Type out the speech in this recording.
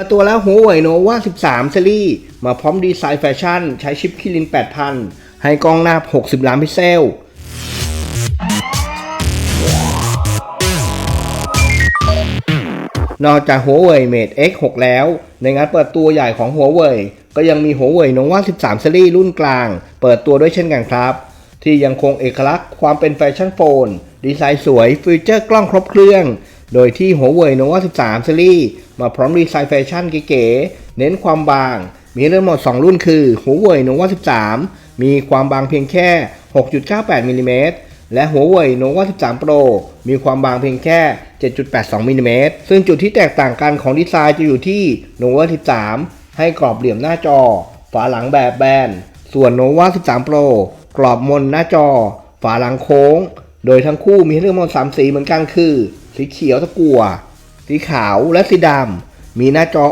มาตัวแล้วหัวเว่ยโนวา13ซีรีส์มาพร้อมดีไซน์แฟชั่น ใช้ชิปคิริน 8000 ให้กล้องหน้า 60 ล้านพิกเซล นอกจากหัวเว่ย Mate X6 แล้ว ในงานเปิดตัวใหญ่ของหัวเว่ยก็ยังมีหัวเว่ยโนวา13ซีรีส์รุ่นกลาง เปิดตัวด้วยเช่นกันครับ ที่ยังคงเอกลักษณ์ความเป็นแฟชั่นโฟน ดีไซน์สวย ฟีเจอร์กล้องครบเครื่อง โดยที่หัวเว่ยโนวา13ซีรีส์ มาพร้อมดีไซน์แฟชั่นเก๋ๆ เน้นความบาง มีเรื่องหมด 2 รุ่นคือหัวเว่ยโนวา13 มีความบางเพียงแค่ 6.98มิลลิเมตรและหัวเว่ย Nova 13 Pro มีความบางเพียงแค่ 7.82มิลลิเมตรซึ่งจุดที่แตกต่างกันของดีไซน์จะอยู่ที่ Nova 13 ให้กรอบเหลี่ยมหน้าจอ ฝาหลังแบบแบน ส่วน Nova 13 Pro กรอบมนหน้าจอ ฝาหลังโค้ง โดยทั้งคู่มีให้เลือกมนสามสีเหมือนกันคือ สีเขียวตะกั่ว สีขาวและสีดำมีหน้าจอ